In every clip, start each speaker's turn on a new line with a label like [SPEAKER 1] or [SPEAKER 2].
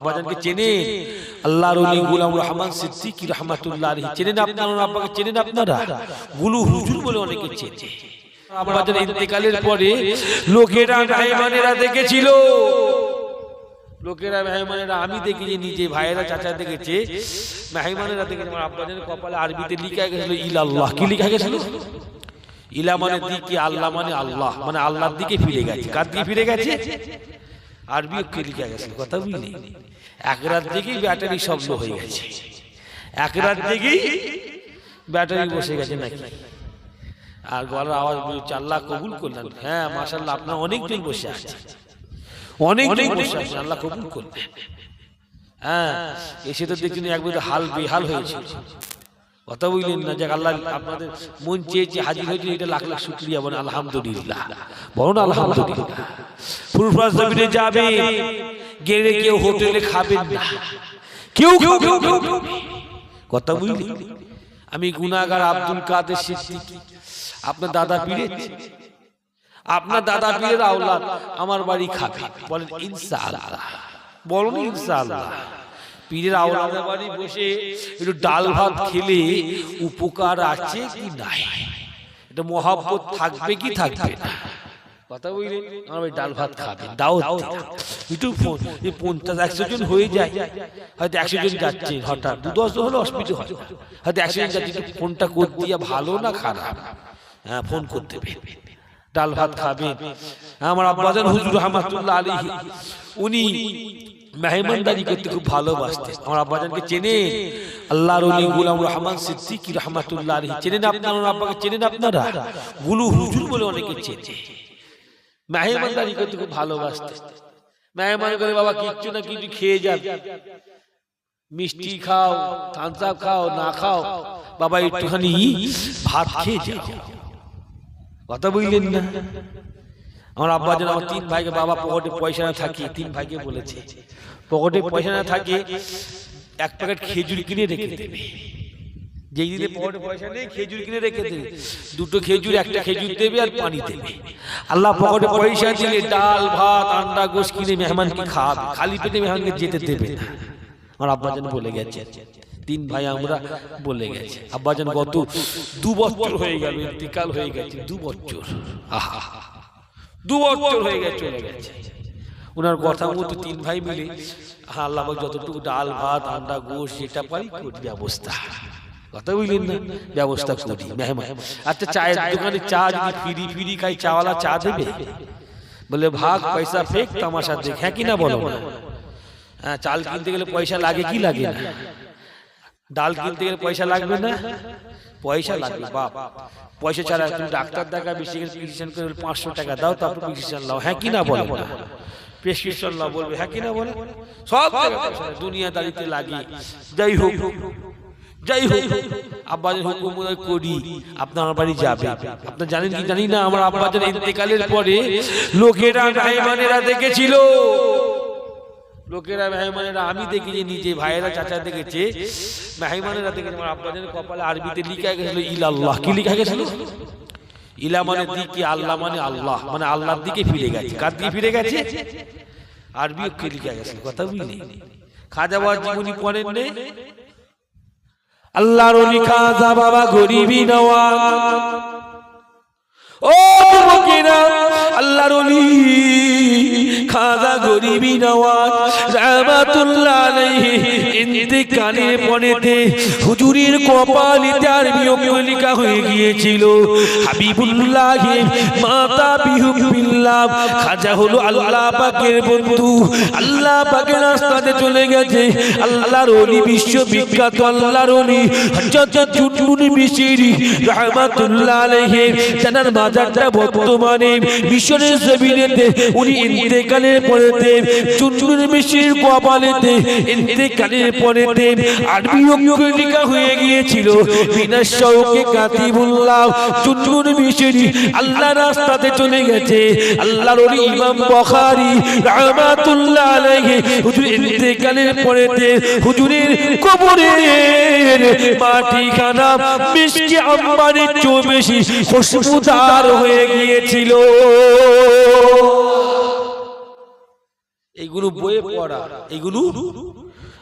[SPEAKER 1] আব্বাজানকে চেনে আল্লাহর ওলি গোলাম রহমান সিদ্দিকী রহমাতুল্লাহ আলাইহি। চেনেন আপনারা আব্বাকে চেনেন আপনারা? গুলু হুজুর বলে অনেকে চেনে। আব্বাজান ইন্তেকালের পরে লোকেরা দেখেছিল। লোকেরা মেহমানেরা আমি দেখেছি নিজে ভাইয়েরা চাচা দেখেছে। মেহমানেরা দেখেছে আমার আব্বাজানের কপালে আরবিতে লিখা গেছিল ইলাল্লাহ। কি লিখা গেছিল? ইলা মানে দিকে আল্লাহ মানে আল্লাহ। মানে আল্লাহর দিকে ফিরে গেছে। কার দিকে ফিরে গেছে? আরবি কে লিখা গেছে? কথা বুঝলি? এক রাত থেকেই ব্যাটারি শব্দ হয়ে গেছে। এক রাত থেকেই ব্যাটারি বসে গেছে নাকি? আর গলার আওয়াজ আল্লাহ কবুল করলেন। হ্যাঁ মাসাল্লাহ আপনার অনেকজন বসে আছে অনেকজন বসে আছে আল্লাহ কবুল করলেন হ্যাঁ এসে তো দেখছেন একবার হাল বেহাল হয়েছে। কথা বুঝলেন না যে আল্লাহ আপনাদের মন চেয়েছে, হাজির হয়েছে এটা লাখ লাখ শুক্রিয়া বলেন, আলহামদুলিল্লাহ। বলুন, আলহামদুলিল্লাহ। ফুরফাস জমিনে যাবে গেড়ে কেউ হোটেলে খাবেন না। কেউ খাবে না। কথা বুঝলি আমি গুনাগার আব্দুল কাদের সিদ্দিকী। আপনার দাদা পীরের আপনার দাদা পীরের আওলাদ আমার বাড়ি খাবে। বলেন, ইনশাআল্লাহ। বলুন, ইনশাআল্লাহ। পীরের আওলাদের বাড়ি বসে একটু ডাল ভাত খেলে উপকার আছে কি নাই? এটা মহাব্বত থাকবে কি থাকবে না? কথা বুঝলেন আমার ওই ডাল ভাত খাবেন দাও একটু ফোন এই পঞ্চাশ একশো জন হয়ে যায়। হয়তো একশো জন যাচ্ছে হঠাৎ। দু দশ জন হলে অসুবিধা হয়। হয়তো একশো জন যাচ্ছে ফোনটা করতে দিয়ে ভালো না খারাপ? হ্যাঁ ফোন করতে ডাল ভাত খাবেন আমার আব্বাজান হুজুর রহমাতুল্লাহ আলী উনি মেহমানদারি করতে খুব ভালোবাসতেন। আমার আব্বাজানকে চেনেন। আল্লাহর ওলি গুলাম রহমান সিদ্দিকী রহমাতুল্লাহ আলী চেনেন আপনারা? আব্বাকে চেনেন আপনারা? গুলু হুজুর বলে অনেকে চেনে। মেহমানদারি করতে খুব ভালোবাসতেন। মেহমান করে বাবা, কিচ্ছু না কিছু খেয়ে যান মিষ্টি খাও থামস খাও, না খাও, বাবা একটুখানি ভাত খেয়ে যাও। কথা বুঝলেন না? আমার আব্বা যেন আমার তিন ভাইকে বাবা পকেটে পয়সা না থাকে তিন ভাইকে বলেছে। পকেটে পয়সা না থাকে এক প্যাকেট খেজুর কিনে রেখে দেবে। যেই দিনে পকেটে পয়সা নেই খেজুর কিনে রেখে দেবে। দুটো খেজুর একটা খেজুর দেবে আর পানি দেবে। আল্লাহ পকেটে পয়সা দিলে ডাল ভাত আন্ডা গোশ কিনে মেহমানকে খাওয়াবে খালি পেটে মেহমানকে যেতে দেবে না। আমার আব্বাজান বলে গেছে তিন ভাই আমরা বলে গেছে। আব্বাজান গত দু বছর হয়ে গেল ইন্তিকাল হয়ে গেছে দু বছর আহা দু বছর হয়ে গেছে। চলে গেছে। ওনার কথা মতো তিন ভাই মিলে হ্যাঁ আল্লাহ যতটুকু ডাল ভাত আন্ডা গোশ যেটা পারি করি ব্যবস্থা। কথা বুঝলেন না? ব্যবস্থা করি মেহমান। আচ্ছা চায়ের দোকানে চা যদি ফিরি ফিরি খাই চাওয়ালা চা দেবে? বলে ভাগ পয়সা ফেক তামাশা দেখ হ্যাঁ কি না বলো? না হ্যাঁ চাল কিনতে গেলে পয়সা লাগে কি লাগে? না ডাল কিনতে গেলে পয়সা লাগবে না? পয়সা লাগবে বাপ। পয়সা ছাড়া তুমি ডাক্তার দেখা বেশি প্রেসক্রিপশন করে পাঁচশো টাকা দাও তারপর প্রেসক্রিপশন লাও হ্যাঁ কি না বলে? প্রেসক্রিপশন লাও বলবে। হ্যাঁ কি না বলে? সব দুনিয়া দাঁড়িতে লাগে যাই হোক যাই হোক। আব্বাজের হুকুম করি আপনার বাড়ি যাবে। আপনার জানেন কি? জানি না আমার আব্বাজের ইন্তেকালের পরে লোকেরা মেহমানেরা দেখেছিল। লোকেরা মেহমানেরা, আমি দেখেছি নিজে ভাইয়েরা চাচা দেখেছে, মেহমানেরা দেখেছে আমার আব্বাদের কপালে আরবিতে লিখা গেছিল ইলাল্লাহ। কি লিখা গেছিল? ইলা মানে দিকে আল্লাহ মানে আল্লাহ মানে আল্লাহর দিকে ফিরে গেছে। কার দিকে ফিরে গেছে? আরবি কে লিখা গেছে কথা বুঝলি? খাজা বাবা জীবনী পড়েন নে। আল্লাহর ওলি খাজা বাবা গরিবি নওয়াজ ও মুকিনা আল্লাহর ওলি খাজা গরিবি নওয়াজ রহমাতুল্লাহ আলাইহি। ইন্তেকালের পরেতে হুজুরের কপালে তার বিয়োগ লেখা হয়ে গিয়েছিল। হাবিবুল্লাহ মাতা বিহুবিল্লাহ খাজা হলো আল্লাহ পাকের বন্ধু। আল্লাহ পাকের রাস্তাতে চলে গেছে। আল্লাহর ওলি বিশ্ববিখ্যাত আল্লাহর ওলি হযরত চুটমুনি মিশরি রহমাতুল্লাহ আলাইহি। জানার মাজারটা বর্তমানে মিশরের জমিনেতে। উনি ইন্তেকালের পরেতে চুনচুনের মিশির কপালেতে ইন্তেকালের পরেতে আরবি অক্ষরে হয়ে গিয়েছিল। বিনা শৌকে কাতিবুল্লাহ চুনচুন মিশরি আল্লাহ রাস্তাতে চলে গেছে। আল্লাহর ওলি ইমাম বুখারী রাহমাতুল্লাহ আলাইহি, হুজুর ইন্তেকালের পরেতে হুজুরের কবরের মাটিখানা মিষ্টি আম্বারের চেয়েও বেশি খুশবুদার হয়ে গিয়েছিল। এইগুলো বইয়ে পড়া এইগুলো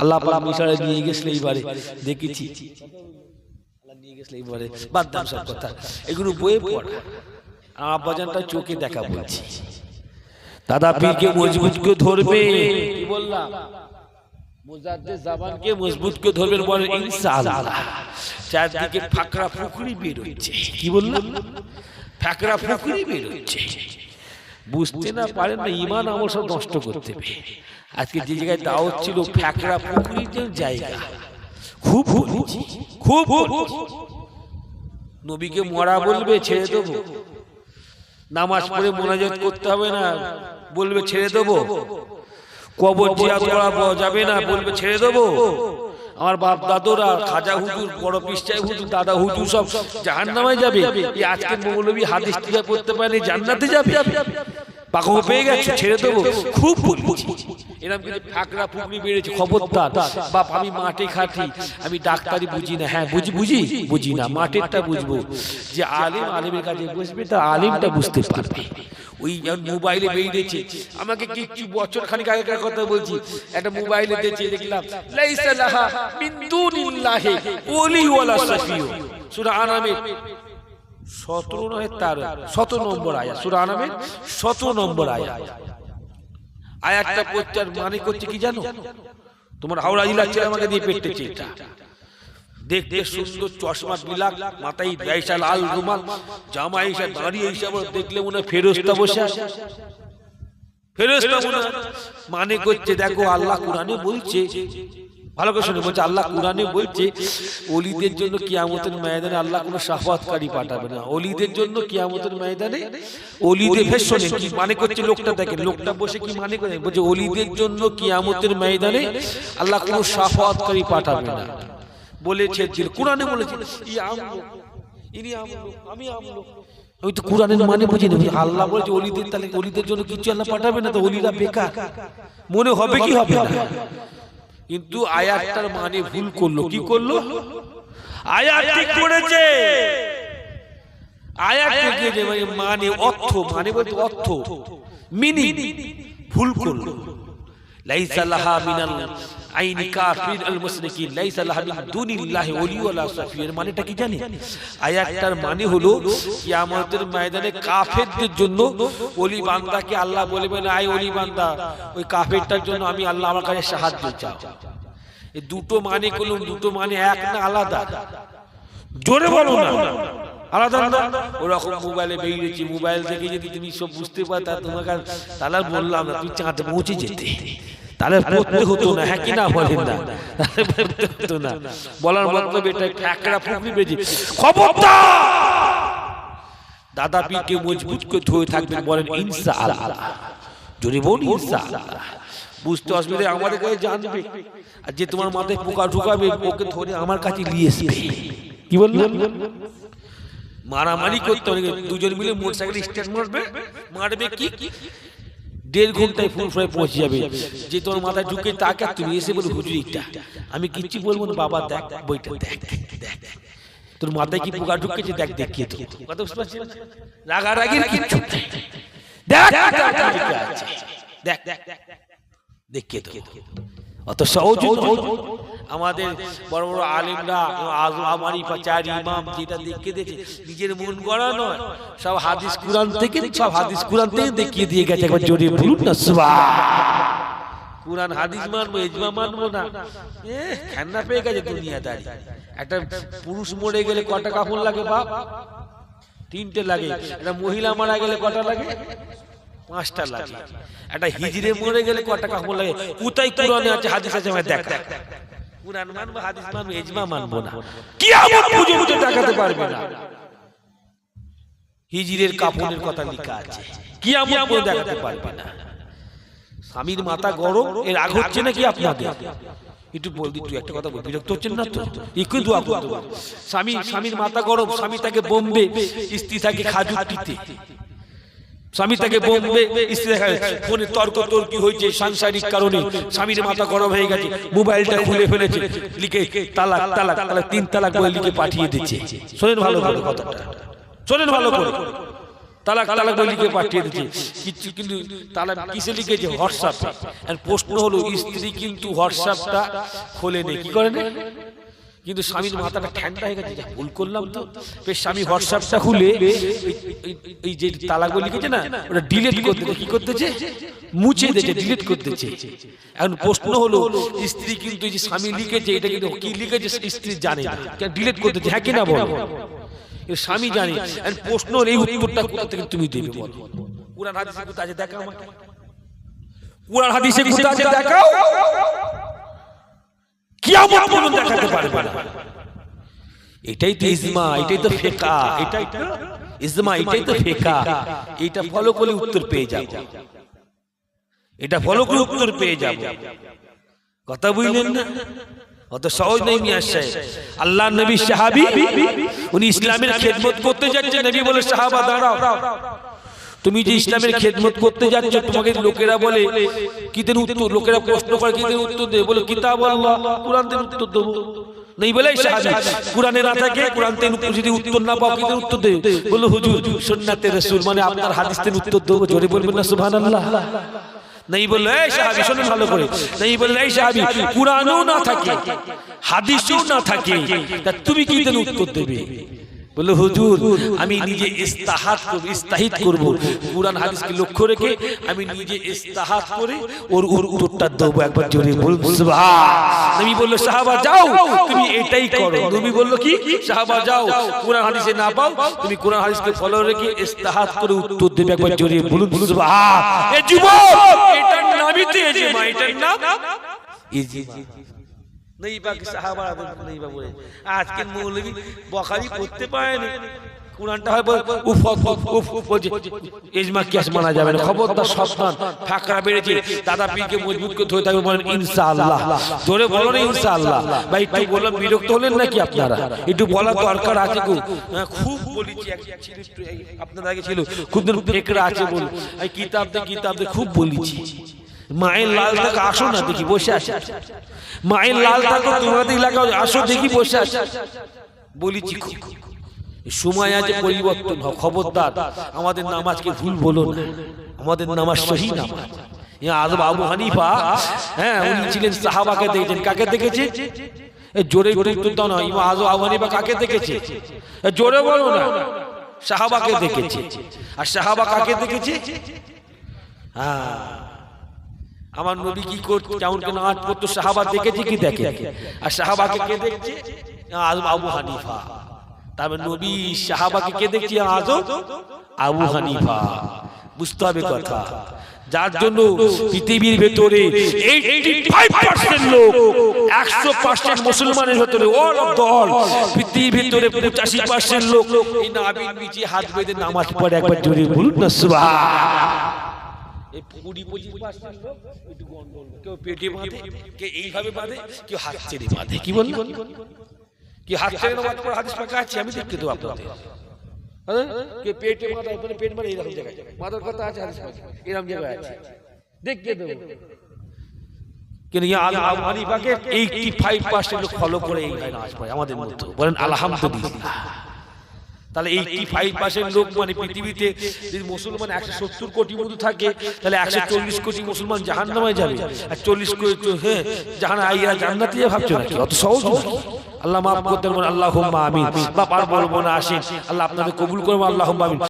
[SPEAKER 1] আল্লাহ পাক মিশরে নিয়ে গেছিল এইবারে। দেখেছি। আল্লাহ নিয়ে গেছিল এইবারে। বাদ দাম সব কথা। এগুলো বইয়ে পড়া। আব্বাজানটা চোখে দেখা বলছি। দাদা পীরকে মজবুত করে ধরবে কি বললাম? মুজাদ্দিদ জাবানকে মজবুত করে ধরবেন বলেন ইনশাআল্লাহ। চারদিকে ফাকরা ফুকরি বের হচ্ছে কি বললাম? ফাকরা ফুকরি বের হচ্ছে বুঝতে না পারেন না ইমান আমল সব নষ্ট করতে হবে আজকে যে জায়গায় দাওয়াত ছিল ফ্যাকরা পুকুরির জায়গা। খুব খুব নবীকে মরা বলবে ছেড়ে দেবো। নামাজ পড়ে মোনাজাত করতে হবে না। বলবে ছেড়ে দেবো। কবর জিয়াদ করা যাবে না বলবে ছেড়ে দেবো। আমার বাপ দাদুরা খাজা হুজুর বড় পিস্টাই হুজুর দাদা হুজুর সব জাহান নামায় যাবে। আজকে মৌলবী হাদিস করতে পারে জান্নাতে যাবে। পেয়ে গেছে ছেড়ে দেবো। খুব বলছি এরকম কিন্তু বেড়েছে খবরদার। বাপ আমি মাঠে খাটি। আমি ডাক্তারি বুঝি না। হ্যাঁ বুঝি বুঝি বুঝি না। মাঠেরটা বুঝব যে আলিম আলিমের কাছে বসবে তার আলিমটা বুঝতে পারবে। ওই মোবাইলে বেরিয়েছে আমাকে কিছু বছর খানিক আগেকার কথা বলছি। একটা মোবাইলে দেখছি দেখলাম লাইসা লাহা মিন দুনিল্লাহি ওলি ওয়ালা সাফিউ সূরা সতেরো নয় তার শত নম্বর আয়া সুরা আনামের শত নম্বর আয়া আয়াতটা পড়তে আর মানে করছে কি জানো? তোমার হাওড়া জেলার ছেলে আমাকে দিয়ে পেটেছে এটা দেখতে সুন্দর চশমা বিলাক মাথায় ব্যয়সা লাল রুমাল জামা এসে দাঁড়িয়ে আবার দেখলে মনে হয় ফেরস্তা বসে আছে। ফেরেশতা মনে মানে করছে দেখো আল্লাহ কোরআনে বলছে ভালো করে শুনে বলছে আল্লাহ কোরআনে বলছে অলিদের জন্য কিয়ামতের ময়দানে আল্লাহ কোনো সাফাতকারী পাঠাবে না। অলিদের জন্য কিয়ামতের ময়দানে অলিদের ফের কি মানে করছে লোকটা দেখেন লোকটা বসে কি মানে করে বলছে অলিদের জন্য কিয়ামতের ময়দানে আল্লাহ কোনো সাফাতকারী পাঠাবে না। বলেছে কোরআনে বলেছে ই আমলো ইনি আমলো আমি আমলো। আমি তো কোরআনের মানে বুঝি না আল্লাহ বলছে অলিদের তাহলে অলিদের জন্য কিছু আল্লাহ পাঠাবে না তো অলিরা বেকার মনে হবে কি হবে না। কিন্তু আয়াতটার মানে ভুল করল। কি করল? আয়াত ঠিক করেছে। আয়াত মানে মানে অর্থ মানে বলতে অর্থ। মিনি ভুল করল। লাইসা লাহা মিনাল আইনি কাফির আল মুশরিকিন। লাইসা লাহা মিন দুনিল্লাহি ওলি ওয়ালা সাফির। মানেটা কি জানেন আয়াতটার মানে হলো কিয়ামতের ময়দানে কাফেরদের জন্য ওলি বান্দাকে আল্লাহ বলবেন আই ওলি বান্দা ওই কাফেরটার জন্য আমি আল্লাহ আমার কাছে সাহায্য চাও। এই দুটো মানে করলাম দুটো মানে এক না আলাদা। জোরে বলো না। আলাদা না? ওরকম যদি বুঝতে হ্যাঁ দাদা পীরকে মজবুত করে ধরে থাকবেন বলেন ইনসা জোরে বল ইনসা বুঝতে অসুবিধা আমাদের কাছে জানবে। আর যে তোমার মাথায় পোকা ঢুকাবে, ওকে ধরে আমার কাছে নিয়ে আসবে। কি বললাম মারামারি করতে হবে দুজন মিলে মোটরসাইকেল স্ট্যান্ড মারবে মারবে কি দেড় ঘন্টায় ফুল ফ্রাই পৌঁছে যাবে যে তোমার মাথায় ঢুকে তাকে তুমি এসে বলে হুজুর এইটা আমি কিচ্ছু বলব না বাবা দেখ বইটা দেখ দেখ তোর মাথায় কি পোকা ঢুকেছে দেখ দেখিয়ে তো কথা বুঝতে পারছিস রাগারাগির কিচ্ছু। দেখ দেখ দেখ। দেখ দেখ দেখিয়ে তো নয়। আমাদের বড় বড় আলিমরা আজ আমারই চার ইমাম যেটা দেখে দিয়েছে নিজের মন গড়া নয়। সব হাদিস কুরআন থেকে সব হাদিস কুরআন থেকে দেখিয়ে দিয়ে গেছে একবার জোরে বলুন না সুবহান কুরআন হাদিস মানবো ইজমা মানবো না। এ খেন্না পেয়ে গেছে দুনিয়াদারি। একটা পুরুষ মরে গেলে কটা কাপড় লাগে বাপ? তিনটে লাগে। একটা মহিলা মারা গেলে কটা লাগে? পাঁচটা লাগে। একটা হিজড়ে মরে গেলে কটা কাপড় লাগে? কোথায় কোরআনে আছে হাদিস আছে আমি দেখ। কোরআন মানবো হাদিস মানবো ইজমা মানবো না। কি আমার বুঝে বুঝে দেখাতে পারবে না। হিজড়ের কাপড়ের কথা লেখা আছে। কি আমার দেখাতে পারবে না। স্বামীর মাথা গরম এর রাগ হচ্ছে নাকি আপনাদের একটু বল দি তুই একটা কথা বল বিরক্ত হচ্ছেন না তো? একটু দোয়া করতে স্বামী স্বামীর মাথা গরম স্বামী তাকে বোম্বে স্ত্রী তাকে খাজুটিতে স্বামী তাকে বোম্বে স্ত্রী দেখা ফোনে তর্ক তর্কি হয়েছে সাংসারিক কারণে? স্বামীর মাথা গরম হয়ে গেছে মোবাইলটা খুলে ফেলেছে লিখে তালাক তালাক তালাক তিন তালাক বলে লিখে পাঠিয়ে দিচ্ছে শোনেন ভালো করে কথাটা। শোনেন ভালো করে। তালাক তালাক বলে লিখে পাঠিয়ে দিচ্ছে কিছু কিন্তু তালাক কিসে লিখেছে? হোয়াটসঅ্যাপ। আর প্রশ্ন হলো স্ত্রী কিন্তু হোয়াটসঅ্যাপটা খোলে নেই কি করে নেই কিন্তু স্বামীর মাথাটা ঠান্ডা হয়ে গেছে ভুল করলাম তো। বেশ স্বামী হোয়াটসঅ্যাপটা খুলে এই- যে তালাকগুলো লিখেছে না ওটা ডিলিট করতে কি করতেছে? মুছে দিয়েছে ডিলিট করতেছে। এখন প্রশ্ন হলো স্ত্রী কিন্তু এই যে স্বামী লিখেছে এটা কিন্তু কি লিখেছে স্ত্রী জানে না। কেন ডিলিট করতেছে? হ্যাঁ কিনা বলো। স্বামী জানে। এখন প্রশ্ন হলো এই উত্তরটা কোথা থেকে তুমি দেবে বলো? কোরআন হাদিসে কোথা আছে? দেখাও আমাকে। কোরআন হাদিসে কোথা আছে? দেখাও। কিয়ামত পর্যন্ত দেখাতে পারবে না। এটাই তো ইজমা এটাই তো ফেকা এটাই তো ইজমা এটাই তো ফেকা। এটা ফলো করলে উত্তর পেয়ে যাব। এটা ফলো করে উত্তর পেয়ে যাব। কথা বুঝলেন না? অত সহজ নেই মিয়া সাহেব আল্লাহ নবী সাহাবি উনি ইসলামের খেদমত করতে যাচ্ছে নবী বলে সাহাবা দাঁড়াও। তুমি যে ইসলামের খেদমত করতে যাচ্ছ তোমাকে লোকেরা বলে কি দেন উত্তর? লোকেরা প্রশ্ন করে কি দেন উত্তর? দেবে বলে কিতাব আল্লাহ কোরআন দেন উত্তর দেবো। নেই বলে কোরআনে না থাকে কোরআন তেন যদি উত্তর না পাও কি দেন উত্তর দেবে? বলে হুজুর রাসূল মানে আপনার হাদিস তেন উত্তর দেবো। জোরে বলবেন না সুবহানাল্লাহ। নেই বলল এই সাহাবি শোনেন ভালো করে। নেই বলল এই সাহাবি কোরআনও না থাকে হাদিসও না থাকে তা তুমি কি উত্তর দেবে? বলল হুজুর আমি নিজে ইস্তাহাত করব ইস্তাহিত করব। কুরআন হাদিসকে লক্ষ্য রেখে আমি নিজে ইস্তাহাত করে ওর ওর উত্তরটা দেবো একবার জোরে বল সুবহান নবী বলল সাহাবা যাও তুমি এটাই করো। নবী বলল কি? সাহাবা যাও কুরআন হাদিসে না পাও তুমি কুরআন হাদিসকে ফলো রেখে ইস্তাহাত করে উত্তর দেবে একবার জোরে বলুন সুবহান এ যুবক এটার নামই তো এজমা এটার নাম ইজমা একটু বিরক্ত হলেন নাকি আপনারা? একটু বলার দরকার আছে খুব। বলেছি আপনার আগে ছিল, খুব ফেকরা আছে বল। এই খুব বলেছি। মায়ের লাল থাকা আসো না দেখি বসে আছে মায়ের লাল থাকো তোমাদের এলাকায় আসো দেখি বসে আছে বলেছি সময় আছে পরিবর্তন হোক খবরদার। আমাদের নামাজকে ভুল বলো না। আমাদের নামাজ সহি নামাজ আজব আবু হানিফা। হ্যাঁ উনি ছিলেন সাহাবাকে দেখেছেন। কাকে দেখেছে? এ জোরে একটু উত্তর দাও না ইমা আজব আবু হানিফা কাকে দেখেছে? জোরে বলো না। সাহাবাকে দেখেছে। আর সাহাবা কাকে দেখেছে? হ্যাঁ। আমার নবী কি করতো? কেমন কেন নামাজ পড়তো সাহাবা দেখেছে কি দেখে আর সাহাবাকে কে দেখছে আবু হানিফা। তবে নবী সাহাবাকে কে দেখছে? আজ আবু হানিফা। বুঝতে হবে কথা। যার জন্য পৃথিবীর ভেতরে 85% লোক 100% মুসলমানের ভেতরে অল অফ দল পৃথিবীর ভেতরে 85% লোক। এই নাবির নিচে হাত বেঁধে নামাজ পড়ে একবার জোরে বলুন না এই কুড়ি পঁচিশ পার্সেন্ট লোক একটু গন্ডগোল কেউ পেটে বাঁধে কেউ এইভাবে বাঁধে কেউ হাত ছেড়ে বাঁধে। কি বললি কি হাত পড়ে হাদিস পাকা আছে? আমি দেখতে দেবো আপনাদের। হ্যাঁ? কে পেটে মাথা মানে পেট মানে এইরকম জায়গায়। মাথার কথা আছে হাদিস পাকা এরকম জায়গায় আছে। দেখতে দেবো। কিন্তু ইয়া আবু হানিফাকে 85% লোক ফলো করে এই নামাজ পড়ে আমাদের মধ্যে বলেন আলহামদুলিল্লাহ। তাহলে এইটি ফাইভ পার্সেন্ট লোক মানে পৃথিবীতে যদি মুসলমান একশো সত্তর কোটি মতো থাকে তাহলে একশো চল্লিশ কোটি মুসলমান জাহান নামায় যাবে। আর চল্লিশ কোটি হ্যাঁ জাহান আইয়া জান্নাতে ভাবছ নাকি অত সহজ আল্লাহ মাফ করতে পারবেন আল্লাহ আমিন। বা পার বলব না আসেন। আল্লাহ আপনাদের কবুল করব আল্লাহ আমিন।